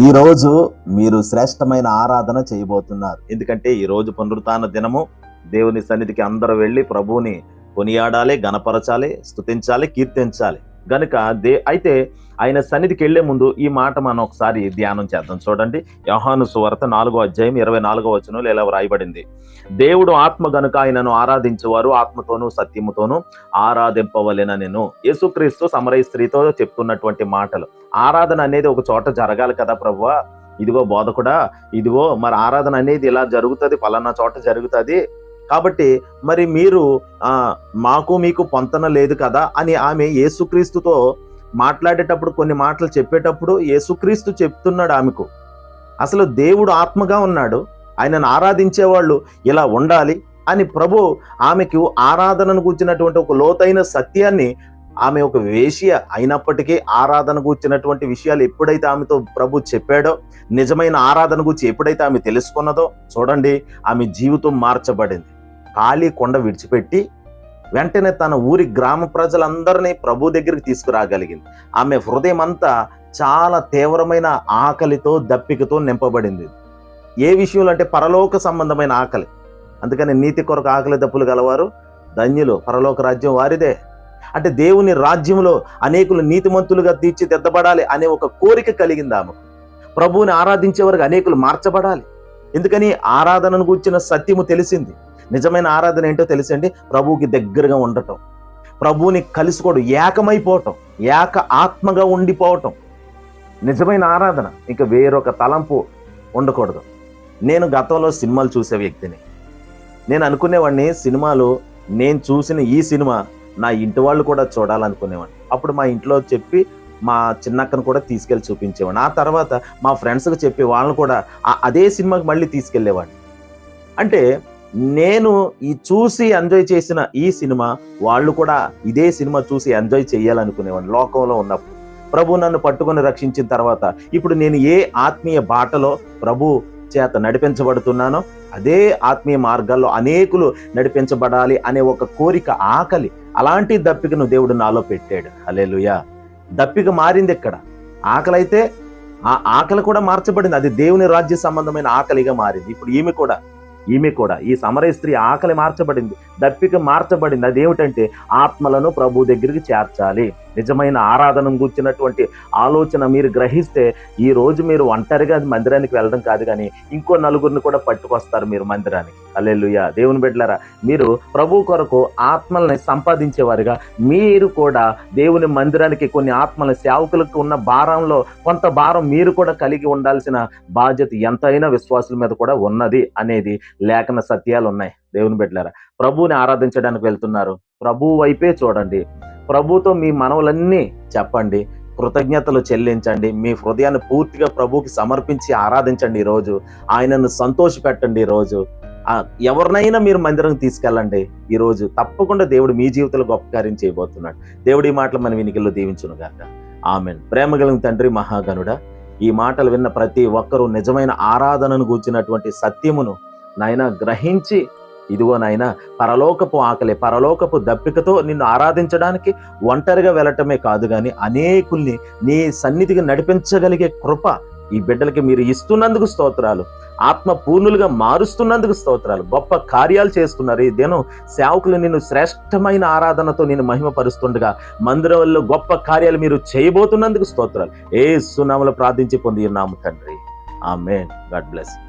ఈరోజు మీరు శ్రేష్టమైన ఆరాధన చేయబోతున్నారు. ఎందుకంటే ఈ రోజు పునరుత్న దినము. దేవుని సన్నిధికి అందరూ వెళ్ళి ప్రభువుని కొనియాడాలి గణపరచాలి స్థుతించాలి కీర్తించాలి. గనుక దే అయితే ఆయన సన్నిధికి వెళ్ళే ముందు ఈ మాట మనం ఒకసారి ధ్యానం చేద్దాం. చూడండి యోహాను సువార్త నాలుగో అధ్యాయం ఇరవై నాలుగో వచనంలో ఇలా వ్రాయబడింది. దేవుడు ఆత్మ గనుక ఆయనను ఆరాధించేవారు ఆత్మతోనూ సత్యముతోనూ ఆరాధింపవలెన నేను. యేసుక్రీస్తు సమరయ స్త్రీతో చెప్తున్నటువంటి మాటలు. ఆరాధన అనేది ఒక చోట జరగాలి కదా ప్రభు ఇదిగో బోధకుడా ఇదిగో మరి ఆరాధన అనేది ఇలా జరుగుతుంది పలానా చోట జరుగుతుంది. కాబట్టి మరి మీరు మాకు మీకు పొంతన లేదు కదా అని ఆమె యేసుక్రీస్తుతో మాట్లాడేటప్పుడు కొన్ని మాటలు చెప్పేటప్పుడు యేసుక్రీస్తు చెప్తున్నాడు ఆమెకు. అసలు దేవుడు ఆత్మగా ఉన్నాడు. ఆయనను ఆరాధించే వాళ్ళు ఇలా ఉండాలి అని ప్రభు ఆమెకు ఆరాధనను కూర్చున్నటువంటి ఒక లోతైన సత్యాన్ని ఆమె ఒక వేష్య అయినప్పటికీ ఆరాధన కూర్చున్నటువంటి విషయాలు ఎప్పుడైతే ఆమెతో ప్రభు చెప్పాడో నిజమైన ఆరాధన గురించి ఎప్పుడైతే ఆమె తెలుసుకున్నదో చూడండి ఆమె జీవితం మార్చబడింది. ఖాళీ కొండ విడిచిపెట్టి వెంటనే తన ఊరి గ్రామ ప్రజలందరినీ ప్రభు దగ్గరికి తీసుకురాగలిగింది. ఆమె హృదయం అంతా చాలా తీవ్రమైన ఆకలితో దప్పికతో నింపబడింది. ఏ విషయంలో అంటే పరలోక సంబంధమైన ఆకలి. అందుకని నీతి కొరకు ఆకలి దప్పులు గలవారు ధన్యులు. పరలోక రాజ్యం వారిదే. అంటే దేవుని రాజ్యంలో అనేకులు నీతిమంతులుగా తీర్చిదిద్దబడాలి అనే ఒక కోరిక కలిగింది ఆమె ప్రభువుని ఆరాధించే వరకు అనేకులు మార్చబడాలి. ఎందుకని ఆరాధనను కూర్చిన సత్యము తెలిసింది. నిజమైన ఆరాధన ఏంటో తెలిసండి? ప్రభువుకి దగ్గరగా ఉండటం. ప్రభువుని కలుసుకోవడం ఏకమైపోవటం ఏక ఆత్మగా ఉండిపోవటం. నిజమైన ఆరాధన. ఇక వేరొక తలంపు ఉండకూడదు. నేను గతంలో సినిమాలు చూసే వ్యక్తిని. నేను అనుకునేవాడిని సినిమాలు నేను చూసిన ఈ సినిమా నా ఇంటి వాళ్ళు కూడా చూడాలనుకునేవాడిని. అప్పుడు మా ఇంట్లో చెప్పి మా చిన్నక్కను కూడా తీసుకెళ్ళి చూపించేవాడిని. ఆ తర్వాత మా ఫ్రెండ్స్కి చెప్పి వాళ్ళని కూడా అదే సినిమాకి మళ్ళీ తీసుకెళ్ళేవాడిని. అంటే నేను ఈ చూసి ఎంజాయ్ చేసిన ఈ సినిమా వాళ్ళు కూడా ఇదే సినిమా చూసి ఎంజాయ్ చేయాలనుకునేవాడిని లోకంలో ఉన్నప్పుడు. ప్రభు నన్ను పట్టుకొని రక్షించిన తర్వాత ఇప్పుడు నేను ఏ ఆత్మీయ బాటలో ప్రభు చేత నడిపించబడుతున్నానో అదే ఆత్మీయ మార్గాల్లో అనేకులు నడిపించబడాలి అనే ఒక కోరిక ఆకలి అలాంటి దప్పికను దేవుడు నాలో పెట్టాడు. అలేలుయా దప్పిక మారింది ఇక్కడ. ఆకలి అయితే ఆ ఆకలి కూడా మార్చబడింది. అది దేవుని రాజ్య సంబంధమైన ఆకలిగా మారింది. ఇప్పుడు ఈమె కూడా ఈమె కూడా ఈ సమరయ స్త్రీ ఆకలి మార్చబడింది దప్పిక మార్చబడింది. అదేమిటంటే ఆత్మలను ప్రభు దగ్గరికి చేర్చాలి. నిజమైన ఆరాధన కూర్చున్నటువంటి ఆలోచన మీరు గ్రహిస్తే ఈ రోజు మీరు ఒంటరిగా మందిరానికి వెళ్ళడం కాదు కానీ ఇంకో నలుగురిని కూడా పట్టుకొస్తారు మీరు మందిరానికి. అల్లెలుయ్య దేవుని బిడ్డలారా మీరు ప్రభు కొరకు ఆత్మల్ని సంపాదించేవారుగా మీరు కూడా దేవుని మందిరానికి కొన్ని ఆత్మల సేవకులకు ఉన్న భారంలో కొంత భారం మీరు కూడా కలిగి ఉండాల్సిన బాధ్యత ఎంతైనా విశ్వాసుల మీద కూడా ఉన్నది అనేది లేఖన సత్యాలు ఉన్నాయి దేవుని బిడ్డలారా ప్రభువుని ఆరాధించడానికి వెళ్తున్నారు. ప్రభు వైపే చూడండి. ప్రభుతో మీ మనవులన్నీ చెప్పండి కృతజ్ఞతలు చెల్లించండి మీ హృదయాన్ని పూర్తిగా ప్రభుకి సమర్పించి ఆరాధించండి ఈరోజు ఆయనను సంతోష పెట్టండి ఈరోజు. ఆ, ఎవరినైనా మీరు మందిరం తీసుకెళ్ళండి ఈరోజు. తప్పకుండా దేవుడు మీ జీవితంలో గొప్ప కార్యం చేయబోతున్నాడు. దేవుడి మాటలు మన వినికిల్లో దీవించును గాక ఆమెన్. ప్రేమ కలిగిన తండ్రి మహాగనుడ ఈ మాటలు విన్న ప్రతి ఒక్కరూ నిజమైన ఆరాధనను గూర్చినటువంటి సత్యమును నాయన గ్రహించి ఇదిగో నాయన పరలోకపు ఆకలి పరలోకపు దప్పికతో నిన్ను ఆరాధించడానికి ఒంటరిగా వెళ్ళటమే కాదు కానీ అనేకుల్ని నీ సన్నిధికి నడిపించగలిగే కృప ఈ బిడ్డలకి మీరు ఇస్తున్నందుకు స్తోత్రాలు. ఆత్మ పూర్ణులుగా మారుస్తున్నందుకు స్తోత్రాలు. గొప్ప కార్యాలు చేస్తున్నారు. ఈ దినం సేవకులు నిన్ను శ్రేష్టమైన ఆరాధనతో నేను మహిమపరుస్తుండగా మందిరంలో గొప్ప కార్యాలు మీరు చేయబోతున్నందుకు స్తోత్రాలు. ఏ సునామలు ప్రార్థించి పొంది ఉన్నాము తండ్రి. ఆమెన్. God bless